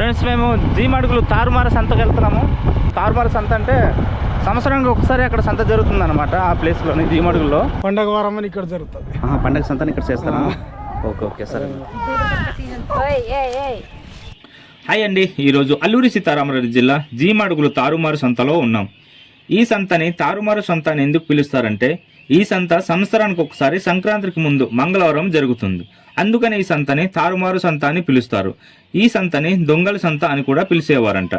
Friends మేము జీమడుగులు తారుమార సంతకు వెళ్తున్నాము. తారుమార సంత అంటే సంవత్సరానికి ఒకసారి అక్కడ సంత జరుగుతుంది అనమాట ఆ ప్లేస్లోని జీమడుగుల్లో పండగ వారం అని ఇక్కడ జరుగుతుంది. పండగ సంతని ఇక్కడ చేస్తారా? ఓకే ఓకే సరే. హాయ్ అండి ఈరోజు అల్లూరి సీతారామరాజు జిల్లా జీమడుగులు తారుమారు సంతలో ఉన్నాం. ఈ సంతని తారుమారు సంత అని ఎందుకు పిలుస్తారంటే ఈ సంత సంవత్సరానికి ఒకసారి సంక్రాంతికి ముందు మంగళవారం జరుగుతుంది. అందుకని ఈ సంతని తారుమారు సంత అని పిలుస్తారు. ఈ సంతని దొంగల సంత అని కూడా పిలిచేవారంట.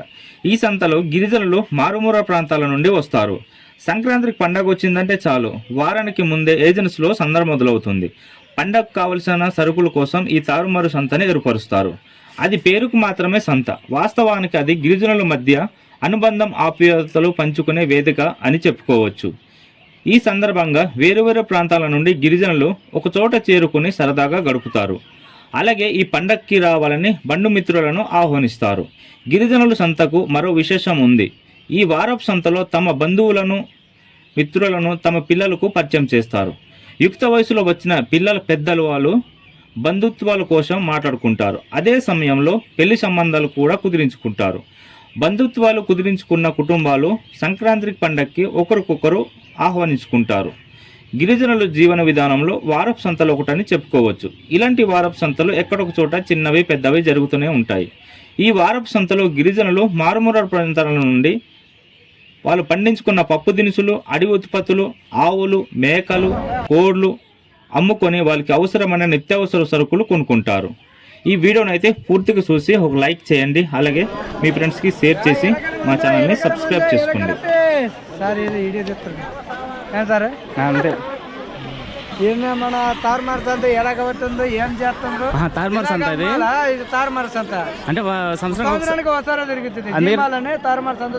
ఈ సంతలో గిరిజనులు మారుమూర ప్రాంతాల నుండి వస్తారు. సంక్రాంతికి పండగ వచ్చిందంటే చాలు. వారానికి ముందే ఏజెన్సీలో సందడి మొదలవుతుంది. పండగకు కావలసిన సరుకుల కోసం ఈ తారుమారు సంతని ఏర్పరుస్తారు. అది పేరుకు మాత్రమే సంత. వాస్తవానికి అది గిరిజనుల మధ్య అనుబంధం ఆప్యాయతలు పంచుకునే వేదిక అని చెప్పుకోవచ్చు. ఈ సందర్భంగా వేరువేరు ప్రాంతాల నుండి గిరిజనులు ఒకచోట చేరుకుని సరదాగా గడుపుతారు. అలాగే ఈ పండక్కి రావాలని బంధుమిత్రులను ఆహ్వానిస్తారు. గిరిజనుల సంతకు మరో విశేషం ఉంది. ఈ వారపు సంతలో తమ బంధువులను మిత్రులను తమ పిల్లలకు పరిచయం చేస్తారు. యుక్త వయసులో వచ్చిన పిల్లల పెద్దలు వాళ్ళు బంధుత్వాల కోసం మాట్లాడుకుంటారు. అదే సమయంలో పెళ్ళి సంబంధాలు కూడా కుదిరించుకుంటారు. బంధుత్వాలు కుదిరించుకున్న కుటుంబాలు సంక్రాంతి పండక్కి ఒకరికొకరు ఆహ్వానించుకుంటారు. గిరిజనుల జీవన విధానంలో వారపు సంతలు ఒకటని చెప్పుకోవచ్చు. ఇలాంటి వారపు సంతలు ఎక్కడొక చోట చిన్నవి పెద్దవి జరుగుతూనే ఉంటాయి. ఈ వారపు సంతలో గిరిజనులు మారుమూర ప్రాంతాల నుండి వాళ్ళు పండించుకున్న పప్పు దినుసులు అడవి ఉత్పత్తులు ఆవులు మేకలు కోళ్ళు అమ్ముకొని వాళ్ళకి అవసరమైన నిత్యావసర సరుకులు కొనుక్కుంటారు. ఈ వీడియోని అయితే పూర్తిగా చూసి ఒక లైక్ చేయండి అలాగే మీ ఫ్రెండ్స్కి షేర్ చేసి మా ఛానల్ని సబ్స్క్రైబ్ చేసుకోండి సార్ ఇది ఇడియో చెప్తాడు ఏం సార్ అంతే ఏమి మన తారుమారు సంత ఎలా ఏం చేస్తుందో తారుమారు సంత ఇది అలా ఇది తారుమారు సంత అంటే సంవత్సరం సంవత్సరానికి ఒకసారి దీపాలనే తారుమారు సంత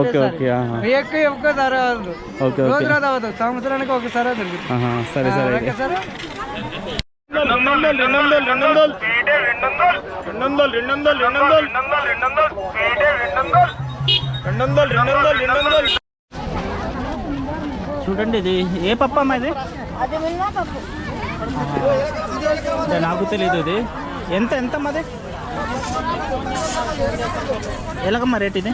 ఓకే. ఓకే ఆహా. ఎక్కువ ఒక్కసారి అవ్వదు ఓకే ఓకే రోజు రోజు అవ్వదు సంవత్సరానికి ఒకసారి సరే సరే అయితే. ఓకే సార్ చూడండి ఇది? ఏ పప్పు. అమ్మా ఇది నాకు తెలియదు ఇది. ఎంత ఎంత మాది ఎలాగమ్మా రేట్ ఇది?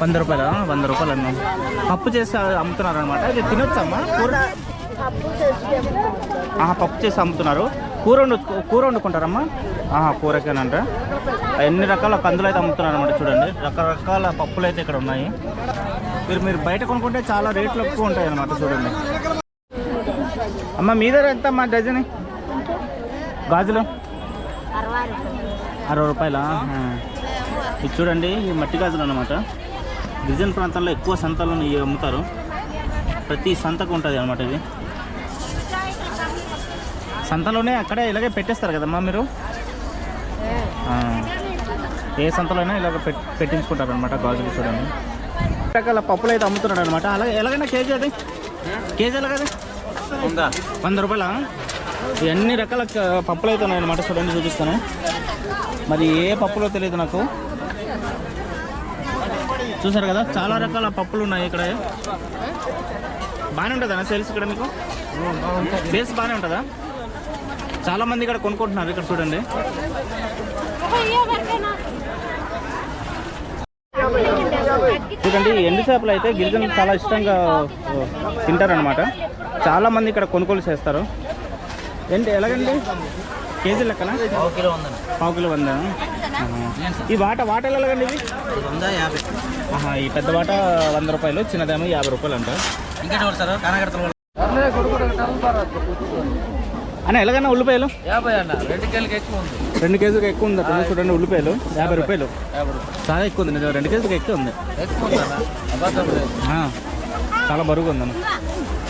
వంద రూపాయల? వంద రూపాయలు అన్నాం పప్పు చేసి అమ్ముతున్నారు అనమాట ఇది తినొచ్చమ్మా కూర పప్పు చేసి అమ్ముతున్నారు. కూర వండు కూర వండుకుంటారమ్మా? ఆహా, కూరకేనంట ఎన్ని రకాల కందులు అయితే అమ్ముతున్నారు అనమాట చూడండి. రకరకాల పప్పులు అయితే ఇక్కడ ఉన్నాయి. మీరు మీరు బయట కొనుక్కుంటే చాలా రేట్లు ఎక్కువ ఉంటాయి అనమాట చూడండి. అమ్మ మీ దగ్గర ఎంత అమ్మా డజన్? గాజులు? అరవై రూపాయలా? రూపాయల ఇది చూడండి ఈ మట్టి గాజులు అనమాట గిరిజన ప్రాంతంలో ఎక్కువ సంతలను ఇవి అమ్ముతారు. ప్రతి సంతకు ఉంటుంది అనమాట ఇది. సంతలోనే అక్కడే ఇలాగే పెట్టేస్తారు కదమ్మా మీరు. ఏ సంతలోనే ఇలాగ పెట్ పెట్టించుకుంటారు అనమాట గాజులు చూడండి. రకాల పప్పులు అయితే అమ్ముతున్నాడు అనమాట అలాగే ఎలాగైనా కేజీ అది? కేజీ ఎలాగది వంద. రూపాయల? ఎన్ని రకాల పప్పులు అయితే ఉన్నాయన్నమాట చూడండి చూపిస్తాను. మరి ఏ పప్పులో తెలియదు నాకు. చూసారు కదా చాలా రకాల పప్పులు ఉన్నాయి ఇక్కడ. బాగానే ఉంటుందా? సేల్స్ ఇక్కడ మీకు? సేల్స్ బాగానే ఉంటుందా? చాలా మంది ఇక్కడ కొనుక్కుంటున్నారు ఇక్కడ చూడండి. చూడండి ఎండు చేపలు అయితే గిరిజనులు చాలా ఇష్టంగా తింటారనమాట చాలా మంది ఇక్కడ కొనుగోలు చేస్తారు. ఏంటి ఎలాగండి? కేజీ లెక్కన? పావు కిలో వంద. ఈ వాట వాటలు ఎలాగండి ఇవి వంద యాభై ఆహా, ఈ పెద్ద వాట వంద రూపాయలు చిన్నదేమో యాభై రూపాయలు అంట. ఇంకేంటి సార్ అన్న ఎలాగైనా ఉల్లిపాయలు? యాభై అన్న రెండు కేళ్ళకి ఎక్కువ ఉంది. రెండు కేజీలకు ఎక్కువ ఉంది? చూడండి ఉల్లిపాయలు. యాభై రూపాయలు. యాభై రూపాయలు. చాలా ఎక్కువ ఉంది నిజం, రెండు కేజీలకు ఎక్కువ ఉంది. ఎక్కువ అన్న? చాలా బరువుగా ఉందన్న.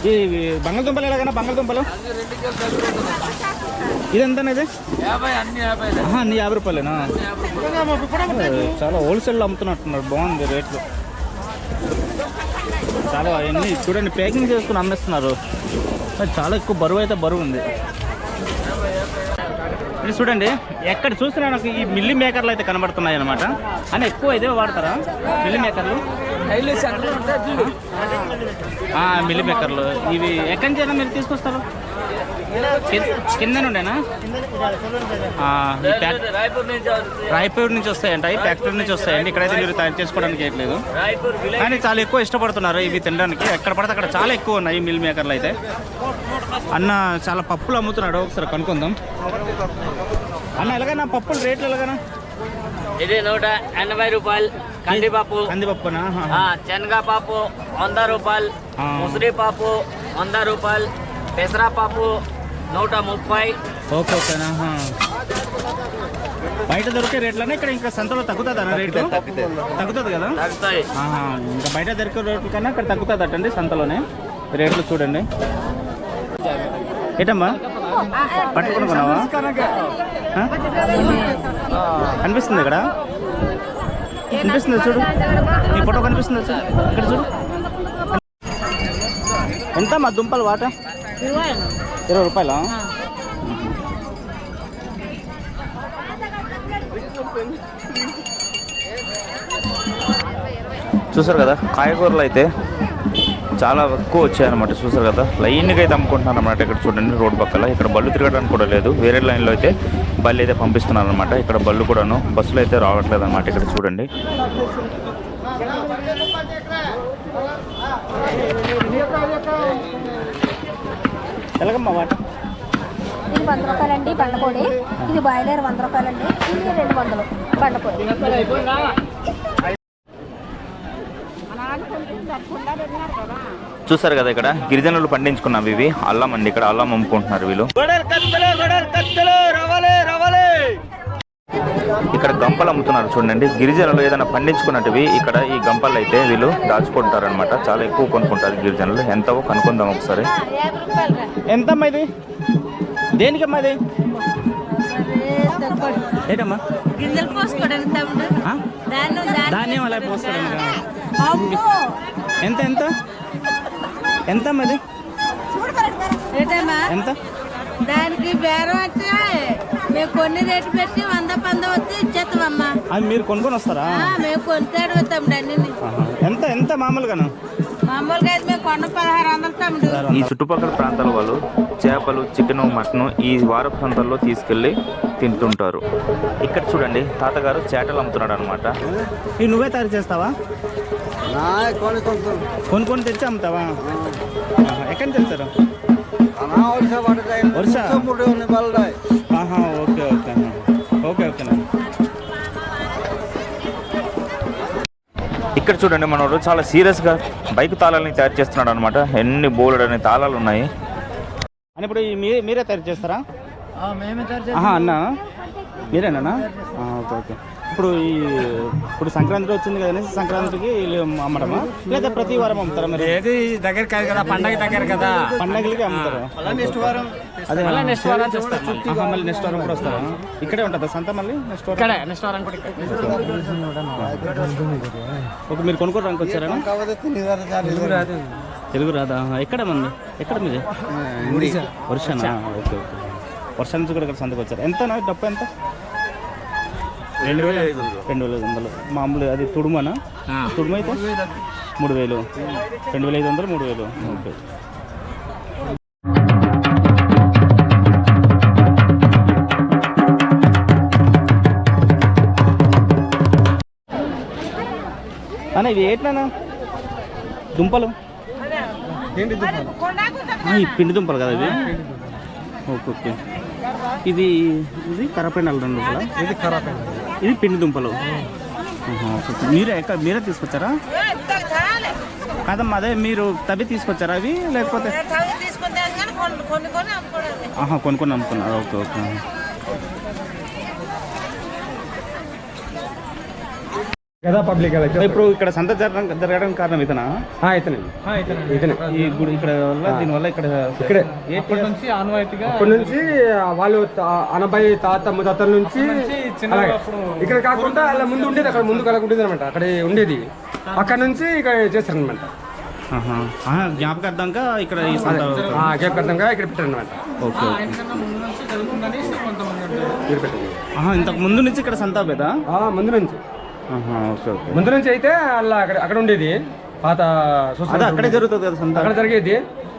ఈ ఇవి బంగాళదుంపలు ఎలాగైనా బంగాళదుంపలు? ఉంటుంది ఇది ఎంత ఇది? యాభై అన్ని యాభై అన్ని రూపాయలేనా? చాలా హోల్సేల్లో అమ్ముతున్నట్టున్నారు బాగుంది రేట్లు. చాలా అవన్నీ చూడండి ప్యాకింగ్ చేసుకుని అమ్మేస్తున్నారు. చాలా ఎక్కువ బరువు అయితే బరువు ఉంది. ఇది చూడండి ఎక్కడ చూసినా నాకు ఈ మిల్లి మేకర్లు అయితే కనబడుతున్నాయి అనమాట అని ఎక్కువ ఇదే వాడతారా? మిల్లి మేకర్లు? మిల్లి మేకర్లు. ఇవి ఎక్కడి నుంచి మీరు తీసుకొస్తారు? కింద నుండేనా? రాయపూర్ నుంచి వస్తాయంట ఈ ఫ్యాక్టరీ నుంచి వస్తాయండి. ఇక్కడైతే మీరు తయారు చేసుకోవడానికి ఏట్లేదు కానీ చాలా ఎక్కువ ఇష్టపడుతున్నారు ఇవి తినడానికి. ఎక్కడ పడితే అక్కడ చాలా ఎక్కువ ఉన్నాయి మిల్ మేకర్లు అయితే. అన్న చాలా పప్పులు అమ్ముతున్నాడు. ఒకసారి కనుక్కుందాం. అన్న ఎలాగైనా పప్పులు రేట్లు ఎలాగైనా ఇది నూట ఎనభై రూపాయలు. కందిపప్పు. కందిపప్పునా? ఆ, శనగపప్పు వంద రూపాయలు. ఆ. ముసిరి పప్పు వంద రూపాయలు. పెసరపప్పు నూట ముప్పై. ఓకే ఓకేనా. బయట దొరికే రేట్లనే ఇక్కడ ఇంకా సంతలో తగ్గుతుందా రేట్లు తగ్గుతుంది కదా? తగ్గుతాయి. ఇంకా బయట దొరికే రేట్ల కన్నా ఇక్కడ తగ్గుతుంది అటండి సంతలోనే. రేట్లు చూడండి. ఏటమ్మా? పట్టుకుని కొన్నావా ఆ? కనిపిస్తుంది ఇక్కడ? కనిపిస్తుంది చూడు. ఈ ఫోటో కనిపిస్తుంది చూడు. ఇక్కడ చూడు. ఎంత మా దుంపలు వాట? ఇరవై రూపాయలా? చూసారు కదా కాయగూరలు అయితే. చాలా ఎక్కువ వచ్చాయన్నమాట చూసారు కదా? లైన్గా అయితే అమ్ముకుంటున్నారు అనమాట ఇక్కడ చూడండి రోడ్ పక్కల. ఇక్కడ బళ్ళు తిరగడానికి కూడా లేదు. వేరే లైన్లో అయితే బళ్ళు అయితే పంపిస్తున్నారు అనమాట ఇక్కడ బళ్ళు కూడాను బస్సులు అయితే రావట్లేదు అనమాట ఇక్కడ చూడండి. ఇది వంద రూపాయలండి బండపొడి ఇది బాయిలర్ వంద రూపాయలండి. ఇది రెండు వందలు బండపొడి చూసారు కదా ఇక్కడ? గిరిజనులు పండించుకున్నవి ఇవి. అల్లం అండి ఇక్కడ అల్లం అమ్ముకుంటున్నారు వీళ్ళు. ఇక్కడ గంపలు అమ్ముతున్నారు చూడండి. గిరిజనులు ఏదైనా పండించుకున్నట్టువి ఇక్కడ ఈ గంపలు అయితే వీళ్ళు దాచుకుంటారు అనమాట చాలా ఎక్కువ కొనుక్కుంటారు గిరిజనులు. ఎంతవో కనుక్కుందాం ఒకసారి. ఎంతమ్మా ఇది? దేనికమ్మా ఇది? ఏంటమ్మా? గింజలు పోసుకోవడానికి ధాన్యం అలా పోసుకోవడానికి ఎంత ఎంత? ఎంత ఏంటమ్మా ఎంత? దానికి బేరం వచ్చి మేము కొన్ని రేటు పెట్టి వంద పంద వచ్చి ఇచ్చేస్తామమ్మా. అది మీరు కొనుక్కొని వస్తారా? ఆ, మేము అన్ని ఆహా. ఎంత ఎంత మామూలుగాను? మామూలుగా అయితే మేము కొన్న పదహారు వందలు తమ్ముడు ఈ చుట్టుపక్కల ప్రాంతాల వాళ్ళు చేపలు చికెన్ మటన్ ఈ వారపు సంతల్లో తీసుకెళ్ళి తింటుంటారు. ఇక్కడ చూడండి తాతగారు చేటలు అమ్ముతున్నాడు అనమాట ఇవి నువ్వే తయారు చేస్తావా? కొనుక్కొని తెచ్చి అమ్ముతావా. ఎక్కడి నుంచి ఆహా ఓకే ఓకే ఆహా. ఓకే ఓకేనా ఇక్కడ చూడండి మనోడు చాలా సీరియస్గా బైక్ తాళాలని తయారు చేస్తున్నాడు అనమాట ఎన్ని బోలెడ్ అనే తాళాలు ఉన్నాయి. అని ఇప్పుడు ఈ మీ- మీరే తయారు చేస్తారా? అన్న. మీరేనా ఓకే ఓకే. ఇప్పుడు ఈ ఇప్పుడు సంక్రాంతి వచ్చింది కదా సంక్రాంతికి వీళ్ళు అమ్మడమా? లేదా ప్రతి వారం అమ్ముతారా మీరు? ఏది దగ్గర కాదు కదా పండగ దగ్గర కదా. పండగలకి అమ్ముతారు? నెక్స్ట్ వారం అదే నెక్స్ట్ వారం చేస్తారు. మళ్ళీ నెక్స్ట్ వారం కూడా వస్తారా? ఇక్కడే ఉంటుందా సంత మళ్ళీ? నెక్స్ట్ వారం? నెక్స్ట్ వారం కూడా ఓకే మీరు కొనుక్కోవడానికి వచ్చారా? తెలుగు రాదా? ఎక్కడ మంది? ఎక్కడ మీది? వర్షానా ఓకే ఓకే. వర్షం నుంచి కూడా ఇక్కడ సంతకు వచ్చారు? ఎంత డబ్బు ఎంత? రెండు వేల రెండు వేల ఐదు వందలు. మామూలు అది తుడుమనా? తుడుమ అయితే మూడు వేలు. రెండు వేల ఐదు వందలు మూడు వేలు. ఓకే. అన్న ఇవి ఏంటన్నా దుంపలు? పిండి దుంపలు కదా ఇవి? Okay okay. ఇది ఇది కరపెండాలి రెండు దుంపలా ఇది ఖరాబ్ ఇది పిండి దుంపలు. మీరే ఎక్కడ మీరే తీసుకొచ్చారా? కాదమ్మా అదే మీరు తవ్వి తీసుకొచ్చారా అవి? లేకపోతే కొన్ని కొన్ని కొనుక్కొని అమ్ముకున్నారు. Okay okay. కదా పబ్లిక్ ఇప్పుడు ఇక్కడ సంత జరగడం జరగడానికి కారణం ఇతనా? ఇతనే. ఇతనే. ఈ గుడి ఇక్కడ వల్ల దీనివల్ల ఇక్కడ ఇక్కడే. ఏ నుంచి ఆనవాయితీగా అప్పటి నుంచి వాళ్ళు అనభై తాత ముత్తాతల నుంచి. ఇక్కడ కాకుండా అలా ముందు ఉండేది అక్కడ ముందు కలగ ఉండేది అనమాట అక్కడ ఉండేది. అక్కడ నుంచి ఇక్కడ చేస్తారనమాట జ్ఞాపకార్థంగా ఇక్కడ ఈ సంత కేపకర్థంగా ఇక్కడ పెట్టారనమాట ఓకే ఇంతకు ముందు నుంచి ఇక్కడ సంత పెదా ఆ, ముందు నుంచి. ముందు నుంచి అయితే అలా అక్కడ అక్కడ ఉండేది. పాత అక్కడే జరుగుతుంది కదా సంత అక్కడ జరిగేది.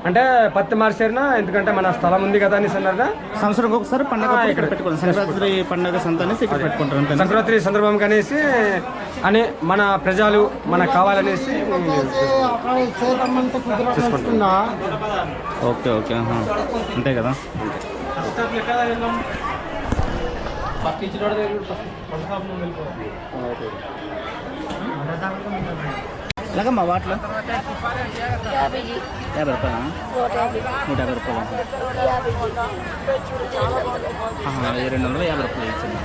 అంటే పత్తి మార్చేరినా ఎందుకంటే మన స్థలం ఉంది కదా అనేసి అన్నారా సంవత్సరం ఒకసారి పండగ ఇక్కడ. పెట్టుకుంటాం సంక్రాంతి పండగ సంత అనేసి ఇక్కడ పెట్టుకుంటారు సంక్రాంతి సందర్భంగా అనేసి అని మన ప్రజలు మనకు కావాలనేసి ఓకే ఓకే. అంతే కదా? ఎలాగమ్మా వాటిలో? యాభై యాభై రూపాయలా? నూట యాభై యాభై రూపాయలు యాభై రెండు వందల యాభై రూపాయలు ఇచ్చింది.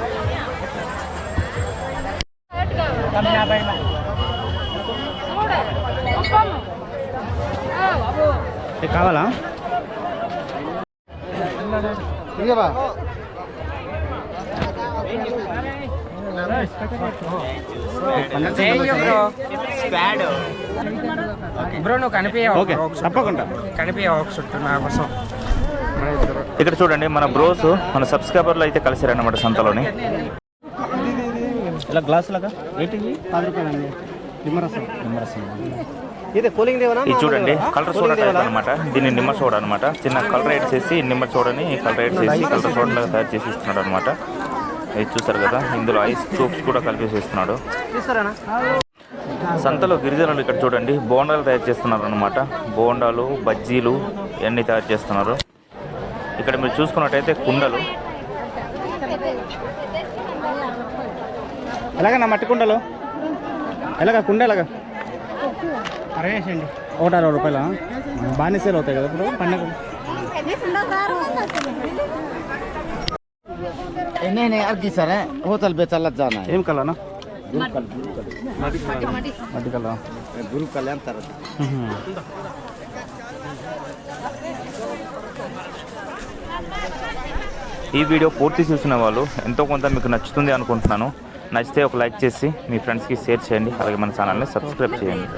ఇది కావాలా? బ్రో నువ్వు కనిపించ ఓకే తప్పకుండా. కనిపించ ఒక చుట్టూ నా కోసం మన ఇద్దరు ఇక్కడ చూడండి మన బ్రోస్ మన సబ్స్క్రైబర్లు అయితే కలిసారన్నమాట సంతలోని. ఇలా గ్లాసులాగా ఏంటి పది నిమ్మరసం. నిమ్మరసం. ఇది కూలింగ్ ఇది చూడండి కలర్ సోడా టైప్ అనమాట దీన్ని నిమ్మ సోడా అనమాట చిన్న కలర్ రైడ్ చేసి నిమ్మ సోడాని కలర్ రైడ్ చేసి కలర్ సోడా లాగా తయారు చేసి ఇస్తున్నాడు అనమాట ఇది చూసారు కదా ఇందులో ఐస్ క్యూబ్స్ కూడా కలిపేసి ఇస్తున్నాడు సంతలో గిరిజనులు ఇక్కడ చూడండి బోండాలు తయారు చేస్తున్నారు అనమాట బోండాలు బజ్జీలు ఇవన్నీ తయారు చేస్తున్నారు. ఇక్కడ మీరు చూసుకున్నట్టయితే కుండలు. ఎలాగ నా మట్టి కుండలు? ఎలాగ కుండ ఎలాగా? ఒకటి అరవై రూపాయల? బాగానే సేల్ అవుతాయి కదా ఇప్పుడు పండుగ नहीं नहीं अब की सर है होटल पे चलत जाना है ఏం కలనా మట్టి కలర్ गुरु कल्याण तरफ ఈ వీడియో పూర్తి చూసిన వాళ్ళు ఎంతో కొంత మీకు నచ్చుతుంది అనుకుంటున్నాను నచ్చితే ఒక లైక్ చేసి మీ ఫ్రెండ్స్కి షేర్ చేయండి అలాగే మన ఛానల్ని సబ్స్క్రైబ్ చేయండి